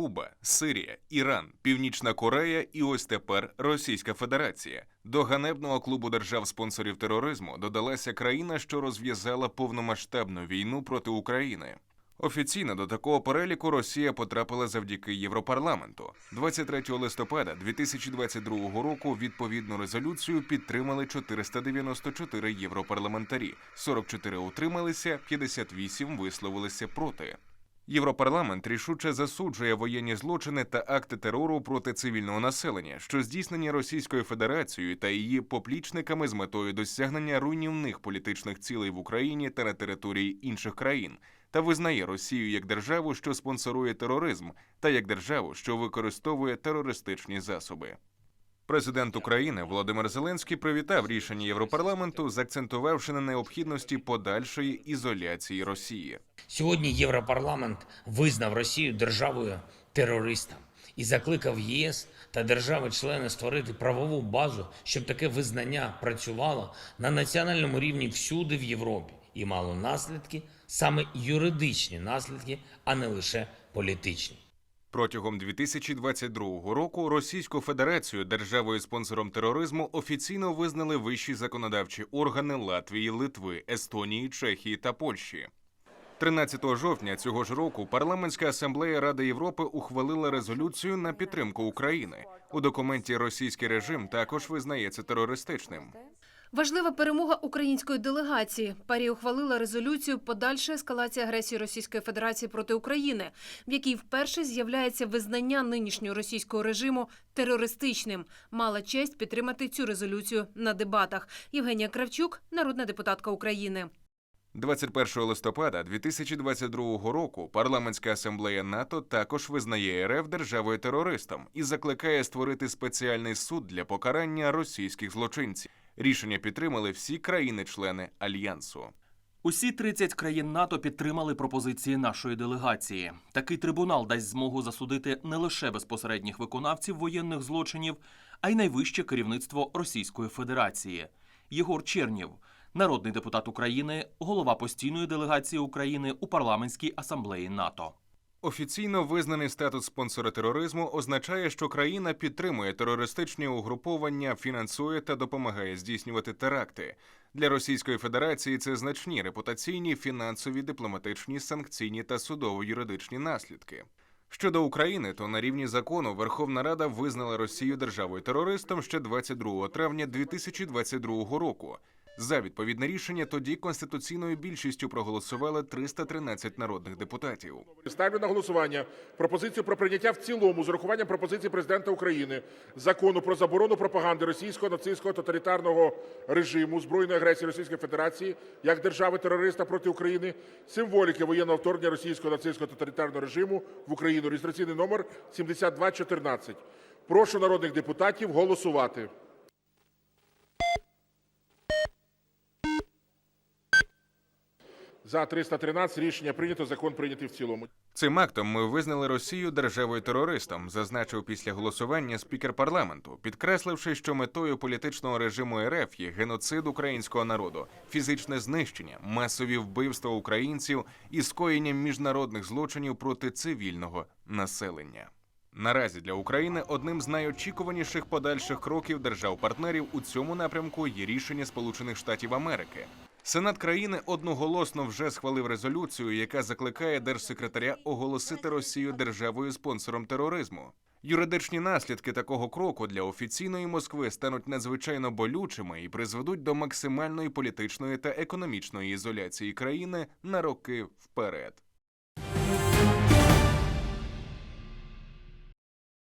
Куба, Сирія, Іран, Північна Корея і ось тепер Російська Федерація. До ганебного клубу держав-спонсорів тероризму додалася країна, що розв'язала повномасштабну війну проти України. Офіційно до такого переліку Росія потрапила завдяки Європарламенту. 23 листопада 2022 року відповідну резолюцію підтримали 494 європарламентарі, 44 утрималися, 58 висловилися проти. Європарламент рішуче засуджує воєнні злочини та акти терору проти цивільного населення, що здійснені Російською Федерацією та її поплічниками з метою досягнення руйнівних політичних цілей в Україні та на території інших країн, та визнає Росію як державу, що спонсорує тероризм, та як державу, що використовує терористичні засоби. Президент України Володимир Зеленський привітав рішення Європарламенту, заакцентувавши на необхідності подальшої ізоляції Росії. Сьогодні Європарламент визнав Росію державою терориста і закликав ЄС та держави-члени створити правову базу, щоб таке визнання працювало на національному рівні всюди в Європі і мало наслідки, саме юридичні наслідки, а не лише політичні. Протягом 2022 року Російську Федерацію державою спонсором тероризму офіційно визнали вищі законодавчі органи Латвії, Литви, Естонії, Чехії та Польщі. 13 жовтня цього ж року парламентська асамблея Ради Європи ухвалила резолюцію на підтримку України. У документі російський режим також визнається терористичним. Важлива перемога української делегації. Парі ухвалила резолюцію подальша ескалація агресії Російської Федерації проти України, в якій вперше з'являється визнання нинішнього російського режиму терористичним. Мала честь підтримати цю резолюцію на дебатах. Євгенія Кравчук, народна депутатка України. 21 листопада 2022 року парламентська асамблея НАТО також визнає РФ державою терористом і закликає створити спеціальний суд для покарання російських злочинців. Рішення підтримали всі країни-члени альянсу. Усі 30 країн НАТО підтримали пропозиції нашої делегації. Такий трибунал дасть змогу засудити не лише безпосередніх виконавців воєнних злочинів, а й найвище керівництво Російської Федерації. Єгор Чернєв, народний депутат України, голова постійної делегації України у парламентській асамблеї НАТО. Офіційно визнаний статус спонсора тероризму означає, що країна підтримує терористичні угруповання, фінансує та допомагає здійснювати теракти. Для Російської Федерації це значні репутаційні, фінансові, дипломатичні, санкційні та судово-юридичні наслідки. Щодо України, то на рівні закону Верховна Рада визнала Росію державою терористом ще 22 травня 2022 року. За відповідне рішення тоді конституційною більшістю проголосували 313 народних депутатів. Ставлю на голосування пропозицію про прийняття в цілому з урахуванням пропозицій президента України закону про заборону пропаганди російського нацистського тоталітарного режиму збройної агресії Російської Федерації як держави терориста проти України, символіки воєнного вторгнення російського нацистського тоталітарного режиму в Україну. Реєстраційний номер 7214. Прошу народних депутатів голосувати. За 313 рішення прийнято. Закон прийнятий в цілому. Цим актом ми визнали Росію державою терористом, зазначив після голосування спікер парламенту, підкресливши, що метою політичного режиму РФ є геноцид українського народу, фізичне знищення, масові вбивства українців і скоєння міжнародних злочинів проти цивільного населення. Наразі для України одним з найочікуваніших подальших кроків держав-партнерів у цьому напрямку є рішення Сполучених Штатів Америки. Сенат країни одноголосно вже схвалив резолюцію, яка закликає держсекретаря оголосити Росію державою спонсором тероризму. Юридичні наслідки такого кроку для офіційної Москви стануть надзвичайно болючими і призведуть до максимальної політичної та економічної ізоляції країни на роки вперед.